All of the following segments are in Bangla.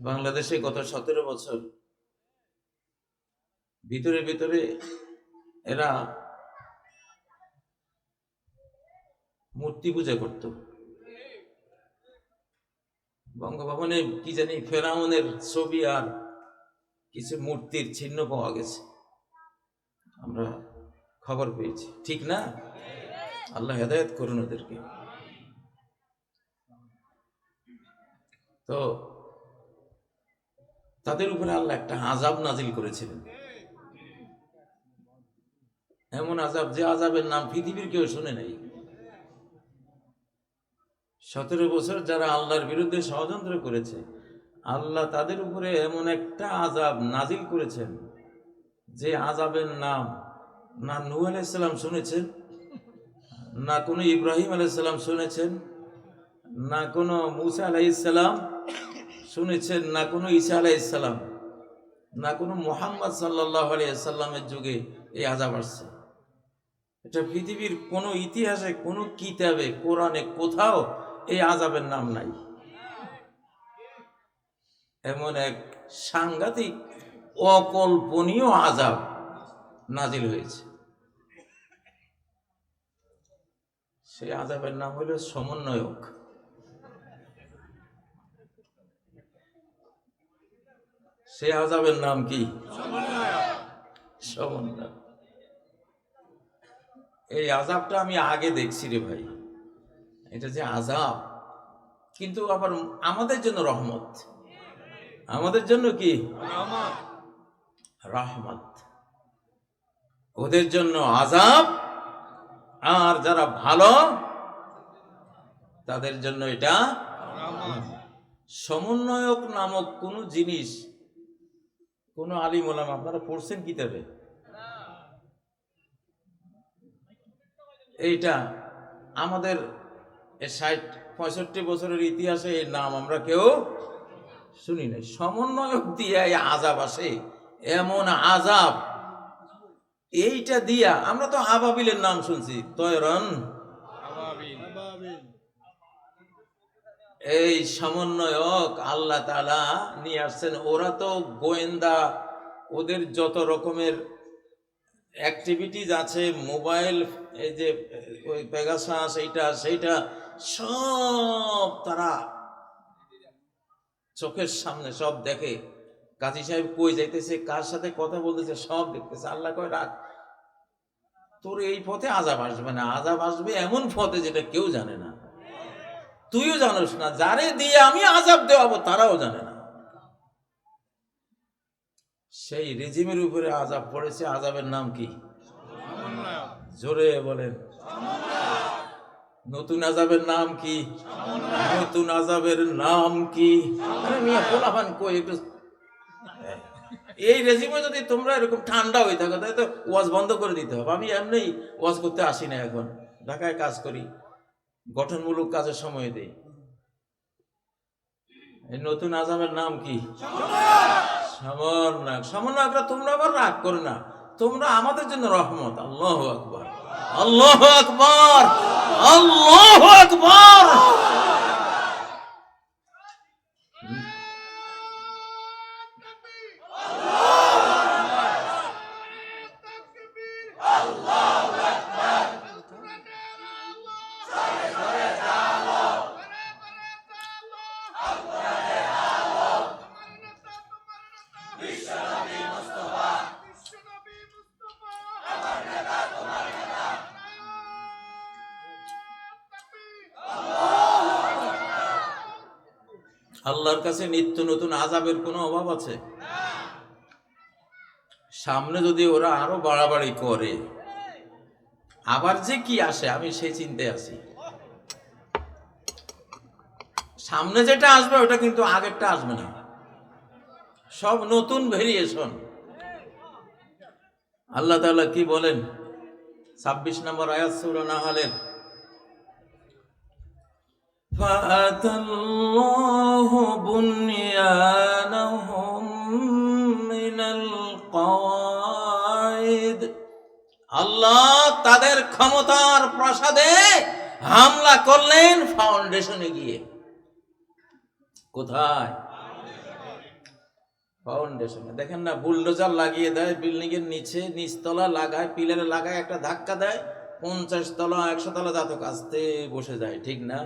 বাংলাদেশে গত সতেরো বছর ভিতরে ভিতরে এরা মূর্তি পূজা করত। বঙ্গভবনে কি জানি ফেরাউনের ছবি আর কিছু মূর্তির চিহ্ন পাওয়া গেছে। আমরা খবর পেয়েছি। ঠিক না? আল্লাহ হেদায়ত করুন ওদেরকে। তো তাদের উপরে আল্লাহ একটা আজাব নাজিল করেছিলেন। এমন আজাব যে আজাবের নাম পৃথিবীর কেউ শুনে নাই। সতেরো বছর যারা আল্লাহর বিরুদ্ধে ষড়যন্ত্র করেছে, আল্লাহ তাদের উপরে এমন একটা আজাব নাজিল করেছেন, যে আজাবের নাম না নূহ আলাইসাল্লাম শুনেছেন, না কোনো ইব্রাহিম আলাইসাল্লাম শুনেছেন, না কোনো মুসা আলাইসাল্লাম শুনেছেন, না কোনো ঈসা আলাইসাল্লাম না কোনো মোহাম্মদ সাল্লাহ আলাইসাল্লামের যুগে এই আজাব আসছে। এটা পৃথিবীর কোনো ইতিহাসে, কোনো কিতাবে, কোরআনে কোথাও এই আজাবের নাম নাই। এমন এক সাংঘাতিক অকল্পনীয় আজাব নাজিল হয়েছে। সেই আজাবের নাম হলো সমন্বয়ক। সে আজাবের নাম কি? এই আজাবটা আমি আগে দেখছি রে ভাই। এটা যে আজাব কিন্তু আবার আমাদের জন্য রহমত। আমাদের জন্য কি? রহমত। ওদের জন্য আজাব আর যারা ভালো তাদের জন্য এটা সমন্বয়ক নামক কোনো জিনিস কোন আলিম ওলাম, আপনারা পড়ছেন কিতাবে? এইটা আমাদের ষাট, পঁয়ষট্টি বছরের ইতিহাসে এর নাম আমরা কেউ শুনি নাই। সমন্বয়ক দিয়ে এই আজাব আসে, এমন আজাব এইটা দিয়া আমরা তো আবাবিলের নাম শুনছি। তয়রন। এই সমন্বয়ক আল্লাহ তালা নিয়ে আসছেন। ওরা তো গোয়েন্দা, ওদের যত রকমের অ্যাক্টিভিটিজ আছে মোবাইল এই যে, ওই পেগাসাস এইটা, সেইটা, সব তারা চোখের সামনে সব দেখে। কাজী সাহেব কই যাইতেছে, কার সাথে কথা বলতেছে, সব দেখতেছে। আল্লাহ কয়, রাখ, তোর এই পথে আজাব আসবে না। আজাব আসবে এমন পথে যেটা কেউ জানে না। তুইও জানোস না, যারে দিয়ে আমি আজাব দেওয়াবো তারাও জানে না। সেই রেজিমের উপরে আজাব পড়েছে, আজাবের নাম কি? জোরে বলেন। নতুন আজাবের নাম কি? নতুন আজাবের নাম কি? এই রেজিমে যদি তোমরা এরকম ঠান্ডা হয়ে থাকো, তাহলে তো ওয়াজ বন্ধ করে দিতে হবে। আমি এমনি ওয়াজ করতে আসি না এখন। ঢাকায় কাজ করি। গঠনমূলক কাজের সময় দেই। এই নতুন আজামের নাম কি? সমন্বয়ক। সমন্বয়করা তোমরা আবার রাগ করো না। তোমরা আমাদের জন্য রহমত। আল্লাহ আকবর। আল্লাহ আকবর! আল্লাহ আকবর! আল্লাহর কাছে নিত্য নতুন আজাবের কোনো অভাব আছে? সামনে যদি ওরা আরও বাড়াবাড়ি করে, আবার যে কি আসে, আমি সেই চিন্তে আছি। সামনে যেটা আসবে, ওটা কিন্তু আগেরটা আসবে না। সব নতুন ভেরিয়েশন। আল্লাহ তাআলা কি বলেন? ছাব্বিশ নম্বর আয়াত সুরানা হলেন ফাতাল بنيانهم من القواعد আল্লাহ তাদের ক্ষমতার প্রাসাদে হামলা করলেন ফাউন্ডেশনে গিয়ে কোথায় ফাউন্ডেশনে দেখেন না বুলডোজার লাগিয়ে দেয় বিল্ডিং এর নিচে নিচতলা লাগায় পিলারে লাগায় একটা ধাক্কা দেয় পঞ্চাশ তলা একশো তলা জাতক আসতে বসে যায় ঠিক না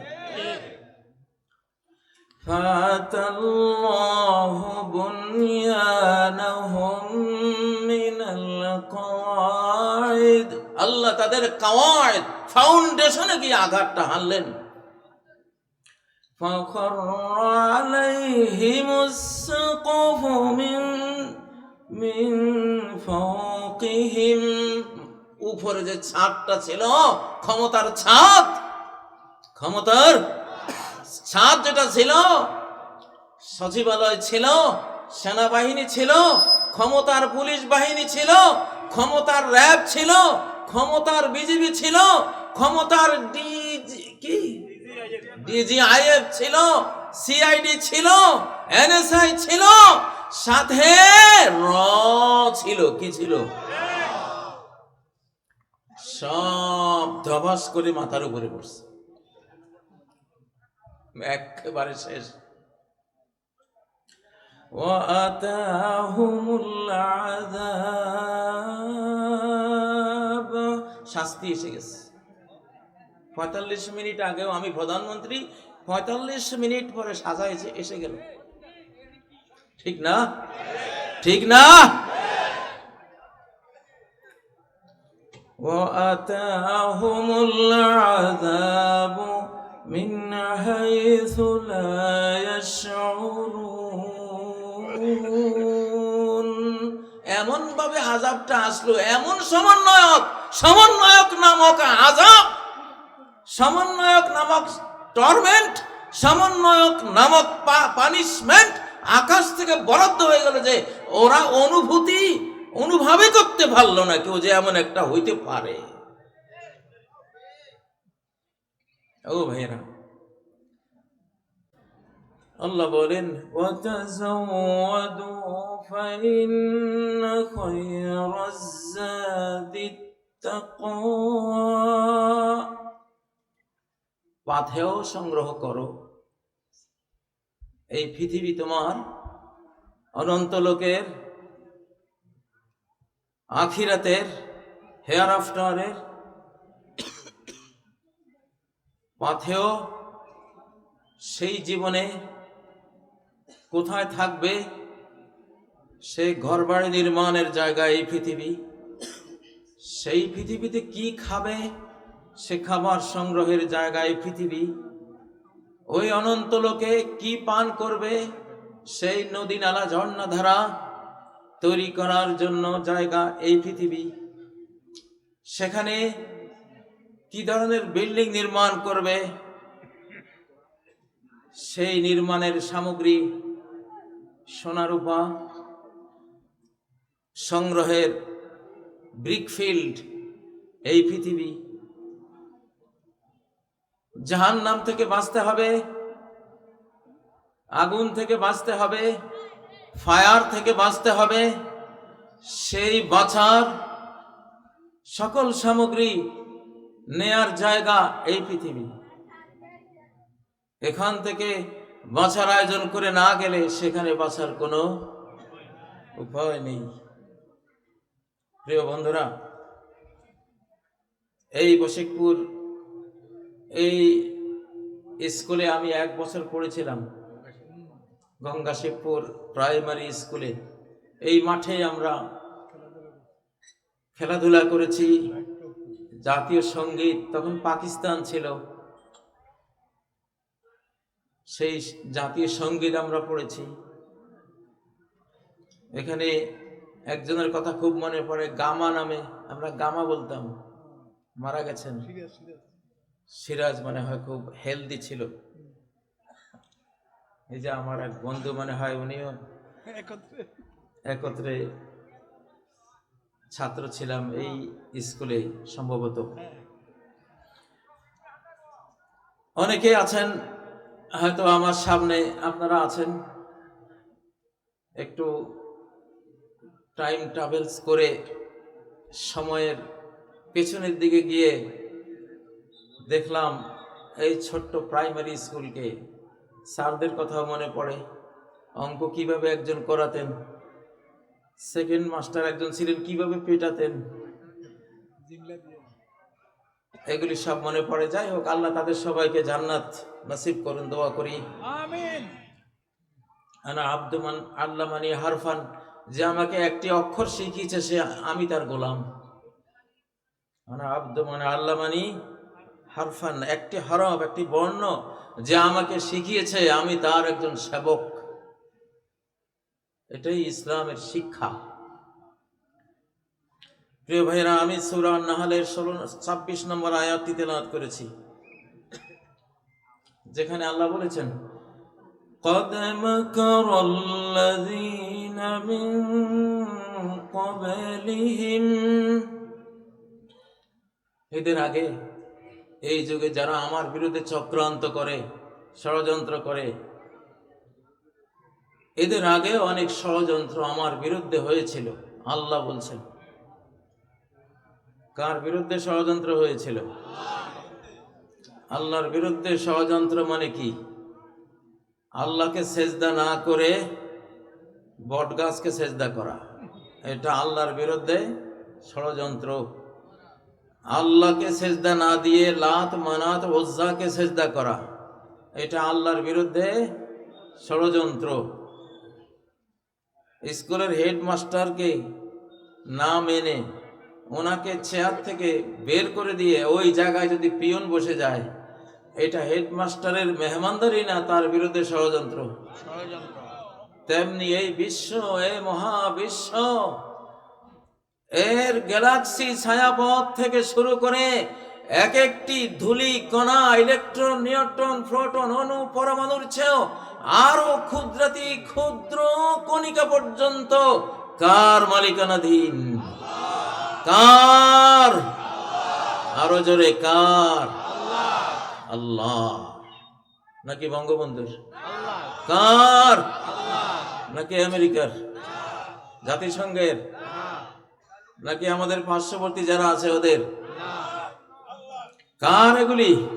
فَأَتَى اللَّهُ بُنْيَانَهُمْ مِنَ الْقَوَاعِدِ আল্লাহ তাদের কাওয়ায়দ ফাউন্ডেশনে গিয়ে আঘাতটা হানলেন فخر عليهم السقف من من فوقهم উপরে যে ছাদটা ছিল ক্ষমতার ছাদ ক্ষমতার ছাদ যেটা ছিল, সচিবালয় ছিল, সেনাবাহিনী ছিল, ক্ষমতার পুলিশ বাহিনী ছিল, ক্ষমতার র্যাব ছিল, ক্ষমতার বিজিবি ছিল, ক্ষমতার কি? ডিজিআইএফ ছিল, সিআইডি ছিল, এনএসআই ছিল, সাথে র ছিল, কি ছিল? সব ধবাস করে মাথার উপরে পড়ছে। একেবারে শেষ وآتاهم العذاب শাস্তি এসে গেছে পঁয়তাল্লিশ মিনিট আগেও আমি প্রধানমন্ত্রী পঁয়তাল্লিশ মিনিট পরে সাজা এসে এসে গেল ঠিক না ঠিক না وأتاهم العذاب من حيث لا يشعرون এমন ভাবে আজাবটা আসলো এমন সমন্বয়ক সমন্বয়ক নামক আজাব সমন্বয়ক নামক টর্মেন্ট সমন্বয়ক নামক পানিশমেন্ট আকাশ থেকে বরাদ্দ হয়ে গেল যে ওরা অনুভূতি অনুভবে করতে পারলো না কেউ যে এমন একটা হইতে পারে ও ভাইয়েরা। আল্লাহ বলেন পাথেও সংগ্রহ করো। এই পৃথিবী তোমার অনন্ত লোকের, আখিরাতের, হেয়ার আফটারের পাথেও সেই জীবনে কোথায় থাকবে? সেই ঘরবাড়ি নির্মাণের জায়গা এই পৃথিবী। সেই পৃথিবীতে কি খাবে? সে খাবার সংগ্রহের জায়গায় পৃথিবী। ওই অনন্ত লোকে কি পান করবে? সেই নদী নালা ঝর্ণা ধারা তৈরি করার জন্য জায়গা এই পৃথিবী। সেখানে কি ধরনের বিল্ডিং নির্মাণ করবে? সেই নির্মাণের সামগ্রী সোনারূপা, সংগ্রহের ব্রিকফিল্ড এই পৃথিবী। জাহান নাম থেকে বাঁচতে হবে, আগুন থেকে বাঁচতে হবে, ফায়ার থেকে বাঁচতে হবে, সেই বাঁচার সকল সামগ্রী নেয়ার জায়গা এই পৃথিবী। এখান থেকে বাঁচার আয়োজন করে না গেলে সেখানে বাঁচার কোনো উপায় নেই। প্রিয় বন্ধুরা, এই বশিকপুর, এই স্কুলে আমি এক বছর পড়েছিলাম, গঙ্গা শিবপুর প্রাইমারি স্কুলে। এই মাঠে আমরা খেলাধুলা করেছি। জাতীয় সংগীত তখন পাকিস্তান ছিল। সেই জাতীয় সংগীত আমরা পড়েছি। এখানে একজনের কথা খুব মনে পড়ে গামা নামে আমরা গামা বলতাম। মারা গেছেন। সিরাজ মনে হয় খুব হেলদি ছিল। এই যে আমার এক বন্ধু মনে হয় উনিও একত্রে ছাত্র ছিলাম এই স্কুলে সম্ভবত। অনেকে আছেন, হয়তো আমার সামনে আপনারা আছেন। একটু টাইম ট্রাভেলস করে সময়ের পেছনের দিকে গিয়ে দেখলাম এই ছোট্ট প্রাইমারি স্কুলকে স্যারদের কথাও মনে পড়ে, অঙ্ক কীভাবে একজন করাতেন সেকেন্ড মাস্টার একজন ছিলেন কীভাবে পেটাতেন? এগুলি সব মনে পড়ে। যাই হোক আল্লাহ তাদের সবাইকে জান্নাত নসিব করুন দোয়া করি। আনা আব্দুমান আল্লাহ মানি হারফান যে আমাকে একটি অক্ষর শিখিয়েছে সে আমি তার গোলাম। আনা আব্দুমান আল্লাহ মানি হারফান একটি হরফ একটি বর্ণ যে আমাকে শিখিয়েছে আমি তার একজন সেবক। এটাই ইসলামের শিক্ষা প্রিয় ভাইরা আমি সুরা নাহালের ষোলো ছাব্বিশ নম্বর আয়াতটি তেলাওয়াত করেছি যেখানে আল্লাহ বলেছেন قد مكر الذين من قبلهم এদের আগে এই যুগে যারা আমার বিরুদ্ধে চক্রান্ত করে ষড়যন্ত্র করে এদের আগে অনেক ষড়যন্ত্র আমার বিরুদ্ধে হয়েছিল, আল্লাহ বলছেন। কার বিরুদ্ধে ষড়যন্ত্র হয়েছিল? আল্লাহর বিরুদ্ধে ষড়যন্ত্র মানে কি? আল্লাহকে সেজদা না করে বট গাছকে সেজদা করা, এটা আল্লাহর বিরুদ্ধে ষড়যন্ত্র। আল্লাহকে সেজদা না দিয়ে লাত, মানাত, ওজ্জাকে সেজদা করা, এটা আল্লাহর বিরুদ্ধে ষড়যন্ত্র। স্কুলের হেডমাস্টারকে না মেনে ওনাকে চেয়ার থেকে বের করে দিয়ে ওই জায়গায় যদি পিয়ন বসে যায়, এটা হেডমাস্টারের মেহমানদারি না তার বিরুদ্ধে ষড়যন্ত্র? তেমনি এই বিশ্ব, এ মহাবিশ্ব, এর গ্যালাক্সি ছায়াপথ থেকে শুরু করে এক একটি ধুলি, কণা, ইলেকট্রন, নিউট্রন, প্রোটন, অণু, পরমাণুর চেয়েও আরও ক্ষুদ্রাতি ক্ষুদ্র কণিকা পর্যন্ত কার মালিকানাধীন? কার? আরও জোরে কার? আল্লাহ। নাকি বঙ্গবন্ধুর? কার? নাকি আমেরিকার? জাতিসংঘের? নাকি আমাদের পার্শ্ববর্তী যারা আছে ওদের? কার এগুলি?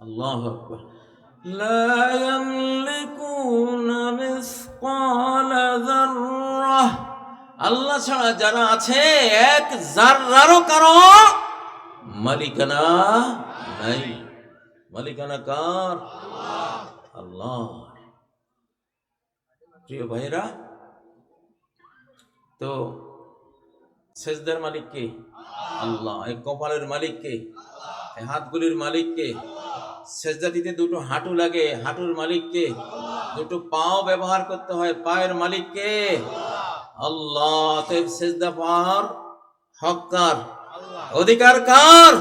আল্লাহ। আল্লাহ لا يملكون مثقال ذرة আল্লাহ ছাড়া যারা আছে এক জাররারও কারো মালিকানা নাই মালিকানা কার আল্লাহ প্রিয় ভাইরা তো সেজদার মালিক কে আল্লাহ এই কপালের মালিক কে এই হাতগুলির মালিক কে সেজদা দিতে দুটো হাঁটু লাগে, হাঁটুর মালিক কে দুটো পাও ব্যবহার করতে হয়, পায়ের মালিক কে আল্লাহ তো এই সেজদা পাওয়ার হক কার? আল্লাহ অধিকার কার?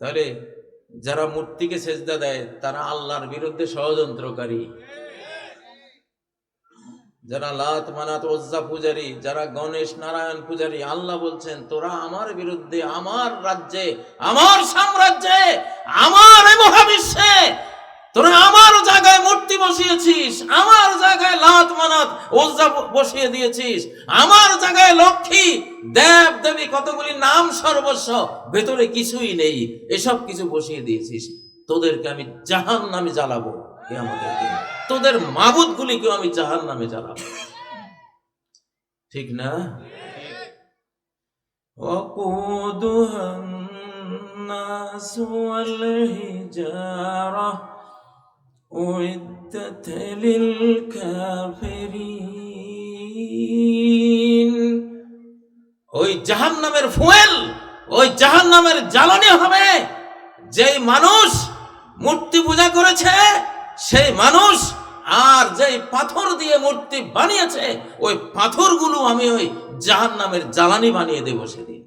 তাহলে যারা মূর্তিকে সেজদা দেয়, তারা আল্লাহর বিরুদ্ধে ষড়যন্ত্রকারী। যারা লাত মানাত ওজ্জা পূজারী, যারা গণেশ নারায়ণ পূজারী, আল্লাহ বলছেন, তোরা আমার বিরুদ্ধে, আমার রাজ্যে, আমার সাম্রাজ্যে, আমার মহাবিশ্বে, তোরা আমার জায়গায় মূর্তি বসিয়েছিস, আমার জায়গায় লাত মানাত ওজ্জা বসিয়ে দিয়েছিস, আমার জায়গায় লক্ষ্মী, দেব দেবী কতগুলি নাম সর্বস্ব, ভেতরে কিছুই নেই, এসব কিছু বসিয়ে দিয়েছিস, তোদেরকে আমি জাহান নামে জ্বালাবো। কিয়ামতের দিন তোদের মাবুদ গুলিকেও আমি জাহান নামে জ্বালাবো ঠিক না وقودها الناس والحجارة أعدت للكافرين ওই জাহান নামের ফুয়েল ওই জাহান নামের জ্বালানি হবে যেই মানুষ মূর্তি পূজা করেছে সেই মানুষ আর যেই পাথর দিয়ে মূর্তি বানিয়েছে, ওই পাথরগুলো আমি ওই জাহান নামের জ্বালানি বানিয়ে দেবো সেদিন।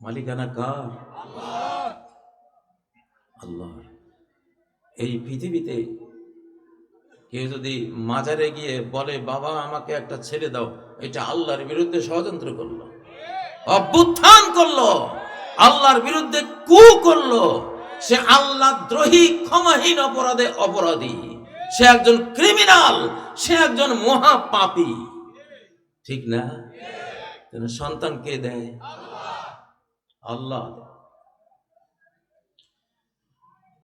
মালিকানা কার? আল্লাহ এই পৃথিবীতে কেউ যদি মাজারে গিয়ে বলে, বাবা, আমাকে একটা ছেড়ে দাও। এটা আল্লাহর বিরুদ্ধে ষড়যন্ত্র করল, অভ্যুত্থান করল, আল্লাহর বিরুদ্ধে কু করল। সে আল্লাহ দ্রোহী ক্ষমাহীন অপরাধে অপরাধী। সে একজন ক্রিমিনাল সে একজন মহাপাপী। ঠিক না? সন্তান কে দেয়। আল্লাহ।